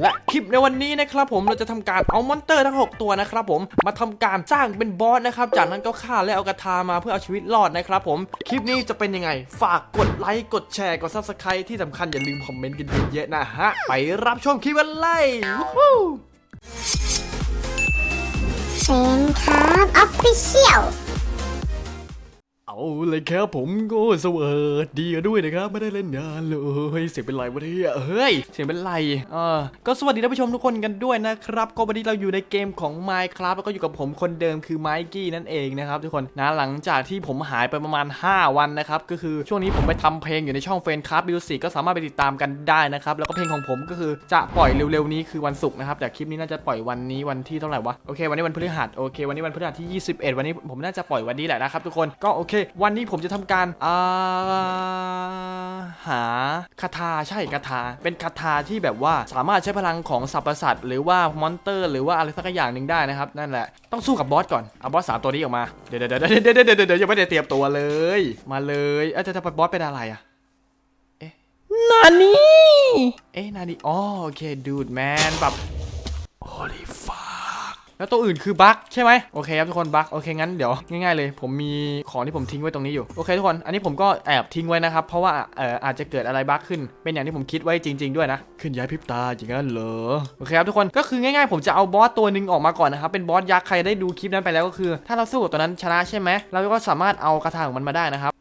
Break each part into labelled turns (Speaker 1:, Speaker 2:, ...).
Speaker 1: และคลิปในวันนี้นะครับผมเราจะทำการเอามอนเตอร์ทั้ง 6 ตัวนะครับผมมาทำการสร้างเป็นบอสนะครับ จากนั้นก็ฆ่าและเอากระทามาเพื่อเอาชีวิตรอดนะครับผมคลิปนี้จะเป็นยังไง ฝากกดไลค์กดแชร์กด subscribe ที่สำคัญอย่าลืมคอมเมนต์กันเยอะๆนะฮะไปรับชมคลิปกันเลย
Speaker 2: เซนครับออฟฟิเชียล
Speaker 1: เอาเลยครับผมก็สวัสดีกันด้วยนะครับ ไม่ได้เล่นนานเลยเสียงเป็นไรวะเนี่ยเฮ้ยเสียงเป็นไรเออก็สวัสดีท่านผู้ชมทุกคนกันด้วยนะครับ ก็วันนี้เราอยู่ในเกมของ Minecraft แล้วก็อยู่กับผมคนเดิมคือไมกี้นั่นเองนะครับทุกคนนะหลังจากที่ผมหายไปประมาณ 5 วันนะครับก็คือช่วงนี้ผมไปทำเพลงอยู่ในช่องเฟนครับมิวสิกก็สามารถไปติดตามกันได้นะครับแล้วก็เพลงของผมก็คือจะปล่อยเร็วๆนี้คือวันศุกร์นะครับแต่คลิปนี้น่าจะปล่อยวันนี้วันที่เท่าไหร่วะโอเควันนี้วันพฤหัสโอเควันนี้วันพฤหัสที่ 21 วันนี้ผมน่าจะปล่อยวันนี้แหละนะครับทุกคนก็โอเควันนี้ผมจะทำการอ่าหาคาถาใช่คาถาเป็นคาถาที่แบบว่าสามารถใช้พลังของสรรพสัตว์หรือว่ามอนเตอร์ หรือว่าอะไรสักอย่างหนึ่งได้นะครับนั่นแหละต้องสู้กับบอสก่อนเอาบอสสามตัวนี้ออกมาเดี๋ยวเดี๋ยวเดี๋ยวเดี๋ยวเดี๋ยวยังไม่ได้เตรียมตัวเลย มาเลยเอ้ยจะจะบอสเป็นอะไรอะเอ็
Speaker 3: นานี่
Speaker 1: เอ๊ะนาดีอ๋อโอเคดูดแมนแบบ แล้วตัวอื่นคือบั๊กใช่ไหมโอเคครับทุกคนบั๊กโอเคงั้นเดี๋ยวง่ายๆเลย ผมมีของที่ผมทิ้งไว้ตรงนี้อยู่โอเคทุกคน อันนี้ผมก็แอบทิ้งไว้นะครับเพราะว่าเอ่ออาจจะเกิดอะไรบั๊กขึ้นเป็นอย่างที่ผมคิดไว้จริง ๆด้วยนะขึ้นย้ายพริบตาอย่างนั้นเหรอโอเคครับทุกคนก็คือง่ายๆ ผมจะเอาบอสตัวหนึ่งออกมาก่อนนะครับเป็นบอสยักษ์ใครได้ดูคลิปนั้นไปแล้วก็คือ ถ้าเราสู้กับตัวนั้นชนะใช่ไหมเราก็สามารถเอากระถางของมันมาได้นะครับ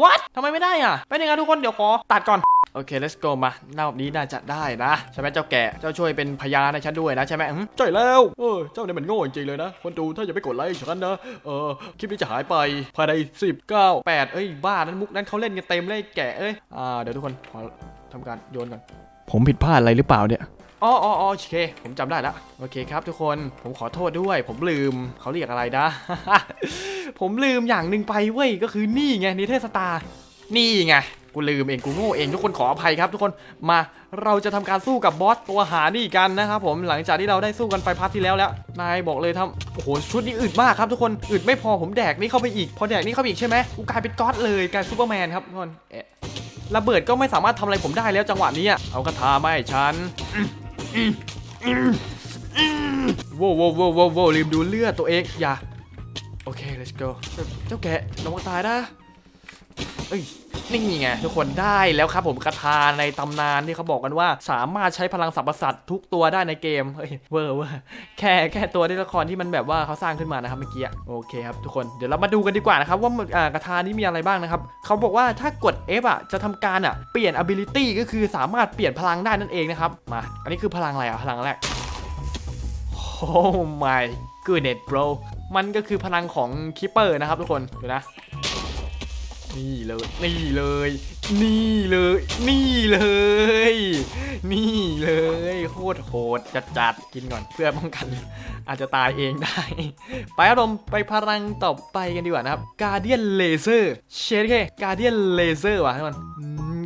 Speaker 1: what ทำไมไม่ได้อะเป็นยังไงทุกคนเดี๋ยวขอตัดก่อนโอเค let's go มารอบนี้น่าจะได้นะใช่ไหมเจ้าแกะเจ้าช่วยเป็นพยานให้ฉันด้วยนะใช่ไหมอืมใช่แล้วเออเจ้าเนี่ยมันโง่จริงๆเลยนะ คนดูถ้าอย่าไปกดไลค์ฉันนะเออคลิปนี้จะหายไปภายในสิบเก้าแปดเอ้ยบ้านั้นมุกนั้นเขาเล่นกันเต็มเลยแกะเอ้ยอ่าเดี๋ยวทุกคนขอทำการโยนก่อนผมผิดพลาดอะไรหรือเปล่าเนี่ยอ๋ออ๋ออ๋อโอเค ผมจำได้แล้วโอเคครับทุกคน ผมขอโทษด้วย ผมลืม เขาเรียกอะไรนะ ผมลืมอย่างหนึ่งไปเว้ย ก็คือนี่ไงนิเทศสตาร์นี่ไง กูลืมเองกูโง่เองทุกคนขออภัยครับทุกคนมาเราจะทำการสู้กับบอสตัวหานี่กันนะครับผมหลังจากที่เราได้สู้กันไปพาร์ทที่แล้วแล้วนายบอกเลยทำโอ้โหชุดนี้อึดมากครับทุกคนอึดไม่พอผมแดกนี่เข้าไปอีกพอแดกนี่เข้าไปอีกใช่ไหมกูกลายเป็นก๊อตเลยกลายซูเปอร์แมนครับทุกคนเอระเบิดก็ไม่สามารถทำอะไรผมได้แล้วจังหวะนี้เอากระทามาให้ฉันโว้วโว้วโว้วโว้วโว้วลืมดูเลือดตัวเองอย่าโอเค let's go เจ้าแกะระวังตายนะ เอ้ยนี่ไงทุกคนได้แล้วครับผมคาถาในตำนานที่เขาบอกกันว่า สามารถใช้พลังสรรพสัตว์ทุกตัวได้ในเกมเฮ้ยเวอร์เวอร์แค่แค่ตัวในละครที่มันแบบว่าเขาสร้างขึ้นมานะครับเมื่อกี้โอเคครับทุกคนเดี๋ยวเรามาดูกันดีกว่านะครับว่าอ่ากระทานี้มีอะไรบ้างนะครับเขาบอกว่าถ้ากด F อะจะทำการอะเปลี่ยน ability ก็คือสามารถเปลี่ยนพลังได้นั่นเองนะครับมาอันนี้คือพลังอะไรอะพลังแรกโอ้ my goodness bro มันก็คือพลังของคิปเปอร์นะครับทุกคนดูนะ นี่เลย นี่เลย นี่เลย นี่เลย นี่เลยโคตรโหดจัดจัดกินก่อนเพื่อป้องกัน อาจจะตายเองได้ ไปอารมณ์ไปพลังต่อไปกันดีกว่านะครับกาเดียนเลเซอร์เชดเคการเดียนเลเซอร์ว่ะทุกคน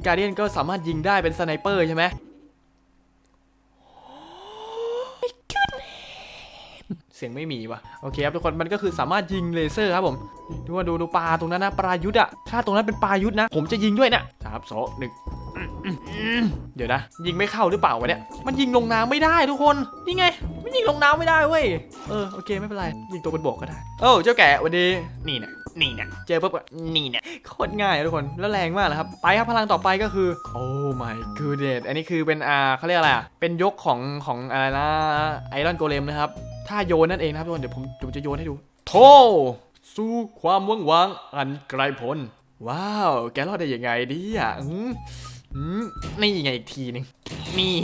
Speaker 1: การเดียนก็สามารถยิงได้เป็นสไนเปอร์ใช่ไหม สียงไม่มีวะโอเคครับทุกคนมันก็คือสามารถยิงเลเซอร์ครับผมดูว่าดูดูปลาตรงนั้นนะปลายุทธ์อะถ้าตรงนั้นเป็นปลายุทธ์นะ ผมจะยิงด้วยนะสามสองหนึ่งเดี๋ยวนะ ยิงไม่เข้าหรือเปล่าวะเนี่ยมันยิงลงน้ำไม่ได้ทุกคนนี่ไงมันยิงลงน้ำไม่ได้เว้ยเออโอเคไม่เป็นไรยิงตัวบนบกก็ได้โอ้เจ้าแก่วันดีนี่นะนี่นะเจอปุ๊บนี่นะโคตรง่ายทุกคนแล้วแรงมากนะครับไปครับพลังต่อไปก็คือโอ้ my goodness อันนี้คือเป็นอ่าเขาเรียกอะไรอะเป็นยกของของอะไรนะไอรอนโกเลมนะครับ ถ้าโยนนั่นเองนะครับทุกคนเดี๋ยวผมผมจะโยนให้ดู โทสู้ความว่างวางอันไกลพ้นว้าว แกรอดได้ยังไงดีอะอืมอืมนี่ไงอีกทีหนึง นี่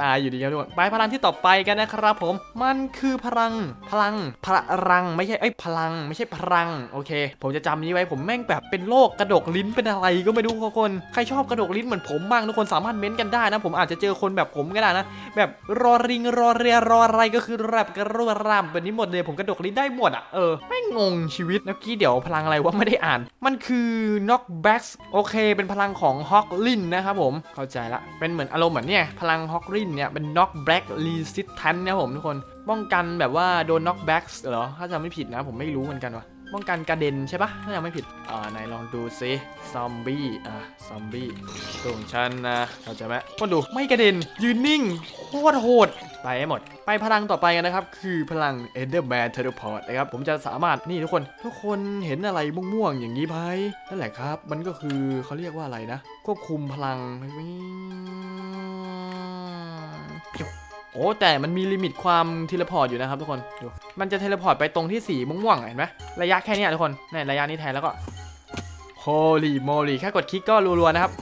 Speaker 1: ตายอยู่ดีครับทุกคนไปพลังที่ต่อไปกันนะครับผม มันคือพลัง พลัง พลัง ไม่ใช่ไอ้พลัง ไม่ใช่พลัง โอเค ผมจะจำนี้ไว้ ผมแม่งแบบเป็นโรคกระดกลิ้นเป็นอะไรก็ไม่รู้ทุกคน ใครชอบกระดกลิ้นเหมือนผมบ้างทุกคนสามารถเม้นต์กันได้นะ ผมอาจจะเจอคนแบบผมก็ได้นะ แบบรอริงรอเรียรออะไรก็คือแรบกระรัวรำแบบนี้หมดเลย ผมกระดกลิ้นได้หมดอะ เออไม่งงชีวิตเมื่อกี้เดี๋ยวพลังอะไรว่าไม่ได้อ่าน มันคือ knockback โอเค เป็นพลังของฮอกลินนะครับผม เข้าใจละเป็นเหมือนอารมณ์เหมือนเนี่ยพลังฮอกลินเนี่ยเป็น knockback resistant นะครับผมทุกคนป้องกันแบบว่าโดน knockback เหรอถ้าจำไม่ผิดนะผมไม่รู้เหมือนกันว่ะป้องกันกระเด็นใช่ปะถ้ายังไม่ผิดอ่าไหนลองดูซิซอมบี้อะซอมบี้ตรงฉันนะเข้าใจไหมคนดูไม่กระเด็นยืนนิ่งโคตรโหดไปให้หมด ไปพลังต่อไปกันนะครับ คือพลัง Enderman Teleport นะครับ ผมจะสามารถนี่ทุกคน ทุกคนเห็นอะไรม่วงๆอย่างนี้ไหมนั่นแหละครับ มันก็คือเขาเรียกว่าอะไรนะ ควบคุมพลัง โอ้แต่มันมีลิมิตความเทเลพอร์ตอยู่นะครับทุกคนดูมันจะเทเลพอร์ตไปตรงที่สีม่วงๆเห็นไหมระยะแค่เนี้ยทุกคนในระยะนี้แทนแล้วก็ holy moly แค่กดคลิกก็รัวๆนะครับ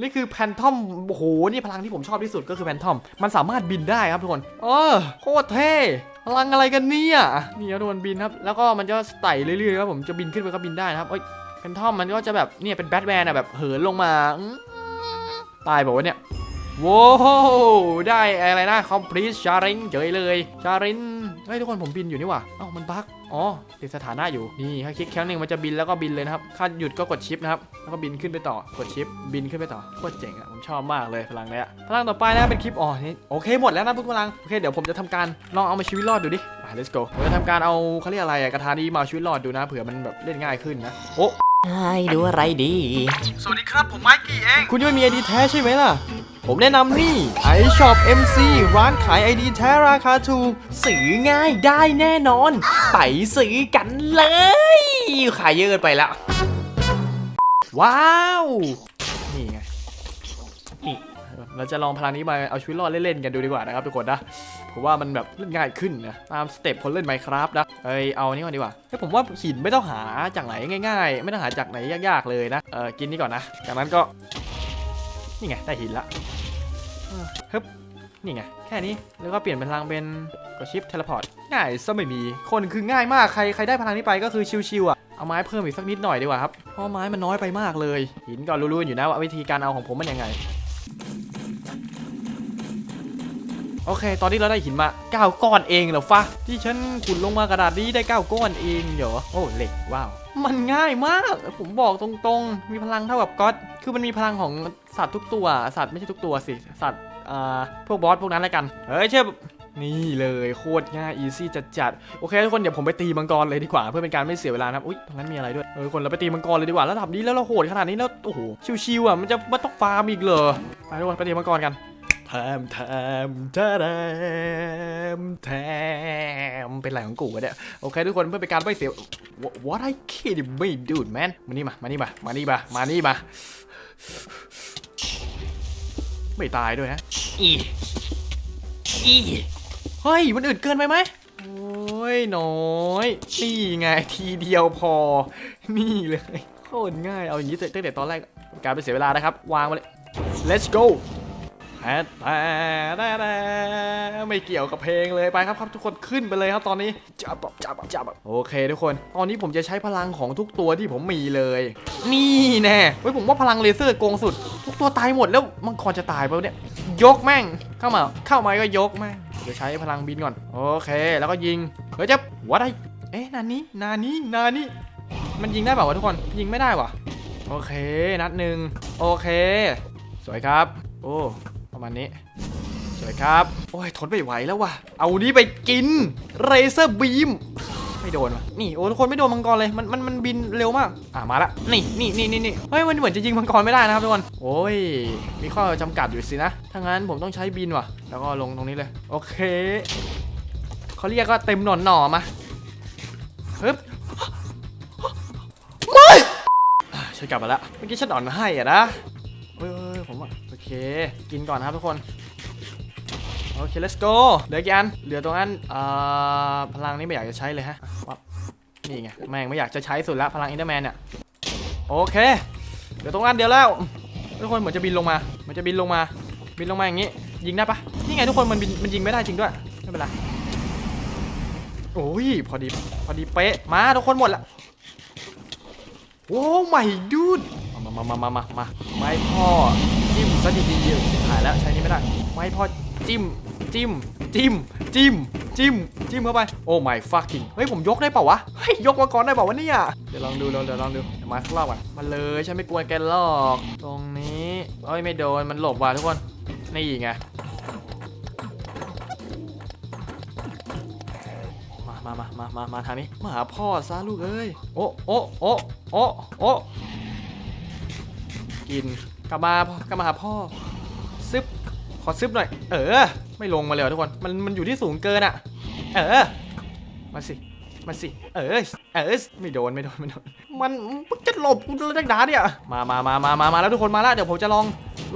Speaker 1: นี่คือแพนทอมโอ้โหนี่พลังที่ผมชอบที่สุดก็คือแพนทอม มันสามารถบินได้ครับทุกคนเออโคตรเท่พลังอะไรกันเนี่ยนี่ครับทุกคนบินครับ แล้วก็มันจะไต่เรื่อยๆครับผมจะบินขึ้นไปก็บินได้นะครับเอ้ยแพนทอมมันก็จะแบบเนี่ยเป็นแบทแมนอะแบบเหินลงมาอื้อ ตายบอกว่าเนี่ยว้าวได้อะไรนะ complete sharing เจยเลยชารินเฮ้ยทุกคนผมบินอยู่นี่ว่าเอ้ามันบั๊กอ๋อติดสถานะอยู่ นี่ถ้าคลิกครั้งหนึ่งมันจะบินแล้วก็บินเลยนะครับถ้าหยุดก็กดชิปนะครับ แล้วก็บินขึ้นไปต่อ กดชิป บินขึ้นไปต่อ โคตรเจ๋งอะผมชอบมากเลยพลังเนี้ยพลังต่อไปนะเป็นคลิปอ๋อนี่โอเคหมดแล้วนะทุกพลัง โอเคเดี๋ยวผมจะทำการลองเอามาชีวิตรอดดูดิไป let's go ผมจะทำการเอาเขาเรียกอะไรอะกระทานี้มาชีวิตรอดดูนะ เผื่อมันแบบเล่นง่ายขึ้นนะ โอ้
Speaker 3: ให้ดูอะไรดี
Speaker 1: สวัสดีครับ ผมไมค์กี้เอง คุณยังไม่มีไอดีแท้ใช่ไหมล่ะ ผมแนะนำนี่ iShop MC ร้านขายไอดีแท้ราคาถูก
Speaker 3: ซื้อง่ายได้แน่นอน ไปซื้อกันเลย ขายเยอะเกินไปแล้ว
Speaker 1: ว้าว นี่ไง นี่ เราจะลองพลังนี้มาเอาชีวิตรอดเล่นๆกันดูดีกว่านะครับทุกคนนะผมว่ามันแบบเล่นง่ายขึ้นนะตามสเต็ปคนเล่นไมครับนะเอ้ยเอานี่ก่อนดีกว่าเฮ้ยผมว่าหินไม่ต้องหาจากไหนง่าย ๆ ไม่ต้องหาจากไหนยากๆเลยนะเออกินนี่ก่อนนะจากนั้นก็นี่ไงได้หินละฮึบนี่ไงแค่นี้แล้วก็เปลี่ยนเป็นพลังเป็นกดชิปเทเลพอร์ตง่ายซะไม่มีคนคือง่ายมากใครใครได้พลังนี้ไปก็คือชิวๆอะเอาไม้เพิ่มอีกสักนิดหน่อยดีกว่าครับเพราะไม้มันน้อยไปมากเลย หินก็รู้ๆอยู่นะว่าวิธีการเอาของผมมันยังไง โอเค ตอนนี้เราได้หินมา9ก้อนเองเหรอฟะที่ฉันขุดลงมากระดาษนี้ได้ 9 ก้อนเองเหรอโอ้เหล็กว้าวมันง่ายมาก ผมบอกตรงๆ มีพลังเท่ากับก๊อต คือมันมีพลังของสัตว์ทุกตัว สัตว์ไม่ใช่ทุกตัวสิ สัตว์อ่าพวกบอสพวกนั้นแล้วกัน เฮ้ยเชื่อนี่เลยโคตรง่ายอีซี่จัดจัดๆโอเคทุกคนเดี๋ยวผมไปตีมังกรเลยดีกว่าเพื่อเป็นการไม่เสียเวลานะครับอุ้ยตรงนั้นมีอะไรด้วยเออคนเราไปตีมังกรเลยดีกว่าระดับนี้แล้วเราโหดขนาดนี้แล้วโอ้โหชิวๆอะมันจะมาต้องฟาร์มอีกเหรอไปทุกคนไปตีมังกรกัน แทมแทมแทมแทมเป็นไรของกูวะเนี่ยโอเคทุกคนเพื่อเป็นการไม่เสีย What- What I kidding me dude man มานี่มา มานี่มา มานี่มา มานี่มา ไม่ตายด้วยฮะ
Speaker 3: อีอี
Speaker 1: เฮ้ย มันอึดเกินไปไหมโอ้ยน้อยนี่ไงทีเดียวพอ นี่เลยโคตรง่าย เอาอย่างนี้ตั้งแต่ตอนแรกการไปเสียเวลานะครับ วางมาเลย let's go แต่แต่แต่แต่ไม่เกี่ยวกับเพลงเลยไปครับครับทุกคนขึ้นไปเลยครับตอนนี้จับจับจับจับโอเคทุกคน ตอนนี้ผมจะใช้พลังของทุกตัวที่ผมมีเลย นี่แน่เฮ้ยผมว่าพลังเลเซอร์โกงสุด ทุกตัวตายหมดแล้วมังกรจะตายไปเนี่ย ยกแม่งเข้ามา เข้ามาก็ยกแม่งเดี๋ยวใช้พลังบินก่อนโอเค แล้วก็ยิงเฮ้ยจะวัดไอเอ๊ะนานี้นานี้นานี้มันยิงได้เปล่าวะทุกคนยิงไม่ได้วะโอเคนัดหนึ่งโอเค สวยครับ โอ้ ประมาณนี้สวยครับ โอ้ยทนไม่ไหวแล้วว่ะ เอานี้ไปกินเรเซอร์บีมไม่โดนว่ะนี่โอ้ทุกคนไม่โดนมังกรเลยมันมันมันบินเร็วมากอะมาละนี่นี่นี่นี่นี่เฮ้ยมันเหมือนจะยิงมังกรไม่ได้นะครับทุกคนโอ้ยมีข้อจำกัดอยู่สินะถ้างั้นผมต้องใช้บินว่ะ แล้วก็ลงตรงนี้เลยโอเคเขาเรียกว่าเต็มหนอนหน่อมาฮึบไม่ฉันกลับมาแล้วเมื่อกี้ฉันอ่อนให้อะนะเฮ้ยผมว่าโอ เค กินก่อนนะครับทุกคน โอเค let's go เหลือกี่อัน เหลือตรงนั้นอพลังนี้ไม่อยากจะใช้เลยฮะวนี่ไง แม่งไม่อยากจะใช้สุดล้วพลังอินเตอร์แมนเนี่ย โอเค เหลือตรงนั้นเดียวแล้ว ทุกคนเหมือนจะบินลงมา มันจะบินลงมา บินลงมาอย่างนี้ ยิงได้ปะนี่ไงทุกคนมันมันยิงไม่ได้จริงด้วย ไม่เป็นไร โอ้ย พอดี พอดีเป๊ะ มาทุกคนหมดละโอ้ไม่ดูดมามามามามามาไม้พ่อ ซะดีๆถ่ายแล้วใช้นี่ไม่ได้ ไม้พ่อจิ้มจิ้มจิ้มจิ้มจิ้มจิ้มเข้าไปโอ้ my fucking เฮ้ยผมยกได้เปล่าวะเฮ้ยยกมาก่อนได้เปล่าวะเนี่ยเดี๋ยวลองดูเดี๋ยวลองดูมาสักรอบก่อนมาเลยฉันไม่กลัวแกหรอก ตรงนี้เอ้ยไม่โดนมันหลบว่ะทุกคนนี่ไงมามามามามาทางนี้มาหาพ่อซะลูกเอ้ยโอ้โอ้โอ้โอ้โอ้กิน กลับมากลับมาหาพ่อซึบขอซึบหน่อย เออ ไม่ลงมาเลยทุกคน มันมันอยู่ที่สูงเกินอะเออ มาสิ มาสิ เออ เออ ไม่โดนไม่โดนไม่โดน มันจะหลบกูจะดักดาเนี่ย มามามามามามาแล้วทุกคนมาแล้วเดี๋ยวผมจะลอง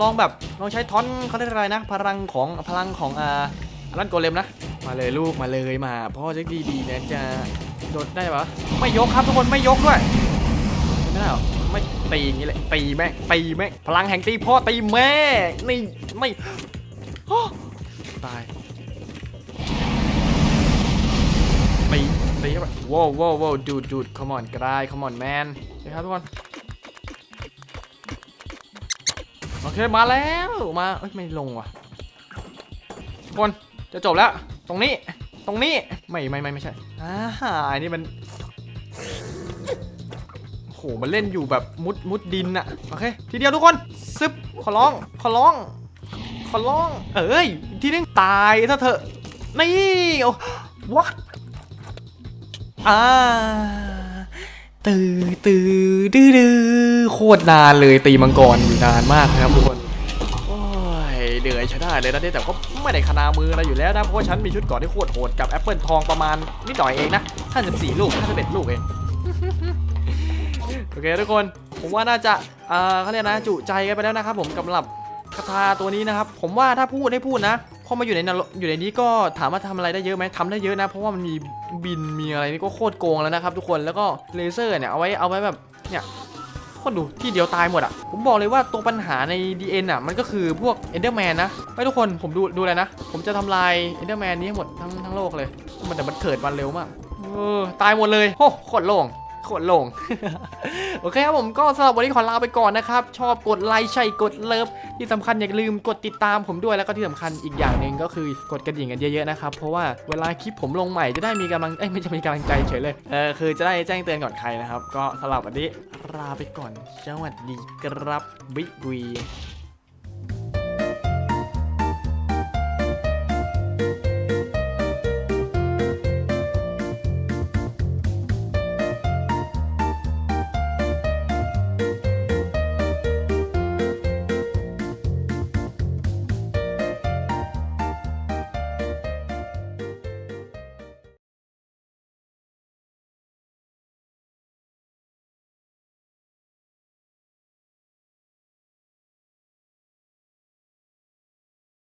Speaker 1: ลองแบบ ลองใช้ทอนเขาเรียกอะไรนะ พลังของพลังของอ่าอันโกเลมนะ มาเลยลูกมาเลยมา พ่อจะดีดีๆนะจะโดดได้ปะไม่ยกครับทุกคนไม่ยกด้วย ไม่ได้หรอ ไม่ตีอย่างนี้เลยตีแม่ตีแม่พลังแห่งตีพ่อตีแม่นี่ไม่ตายตีตีเข้าไปว้าวว้าวว้าวดูดดูด come on กราย come on man นะครับทุกคนโอเคมาแล้วมาเอ้ยไม่ลงว่ะทุกคนจะจบแล้ว ตรงนี้ตรงนี้ไม่ไม่ไม่ไม่ใช่อ่าอันนี้มัน หมันเล่นอยู่แบบมุดมุดดินอะโอเค ทีเดียวทุกคนซึบขอร้องขอร้องขอร้อง เอ้ยอีกทีนึงตายซะเถอะ นี่โอ้ what อ่าตื่นตื่นดื้อดื้อโคตรนานเลยตีมังกรอยู่นานมากนะครับทุกคนโอ้ยเหนื่อยใช้ได้เลยนะเนี่ยแต่ก็ไม่ได้ขนามืออะไรอยู่แล้วนะ เพราะว่าฉันมีชุดก่อนที่โคตรโหดกับแอปเปิลทองประมาณนิดหน่อยเองนะ 54 ลูก 51 ลูกเอง โอเคทุกคนผมว่าน่าจะอ่าเขาเรียกนะจุใจกันไปแล้วนะครับผมกับหลับคาถาตัวนี้นะครับ ผมว่าถ้าพูดให้พูดนะพอมาอยู่ในนรกอยู่ในนี้ก็ถามว่าทำอะไรได้เยอะไหมทำได้เยอะนะ เพราะว่ามันมีบินมีอะไรนี่ก็โคตรโกงแล้วนะครับทุกคนแล้วก็เลเซอร์เนี่ยเอาไว้เอาไว้แบบเนี่ยคนดูที่เดียวตายหมดอะ ผมบอกเลยว่าตัวปัญหาใน DN อะมันก็คือพวก Enderman นะไปทุกคนผมดูดูอะไรนะ ผมจะทำลาย Enderman นี้ห้หมดทั้งทั้งโลกเลย มันแต่มันเกิดวันเร็วมากเออตายหมดเลยโอ้โคตรโล่ง โคตรลง โอเคครับผมก็สำหรับวันนี้ขอลาไปก่อนนะครับ ชอบกดไลค์ใช่กดเลิฟที่สำคัญอย่าลืมกดติดตามผมด้วยแล้วก็ที่สำคัญอีกอย่างหนึ่งก็คือกดกระดิ่งกันเยอะๆนะครับเพราะว่าเวลาคลิปผมลงใหม่จะได้มีกำลังเอ้ยไม่จะมีกำลังใจเฉยเลยเออคือจะได้แจ้งเตือนก่อนใครนะครับ ก็สำหรับวันนี้ลาไปก่อนสวัสดีครับบิ๊กวี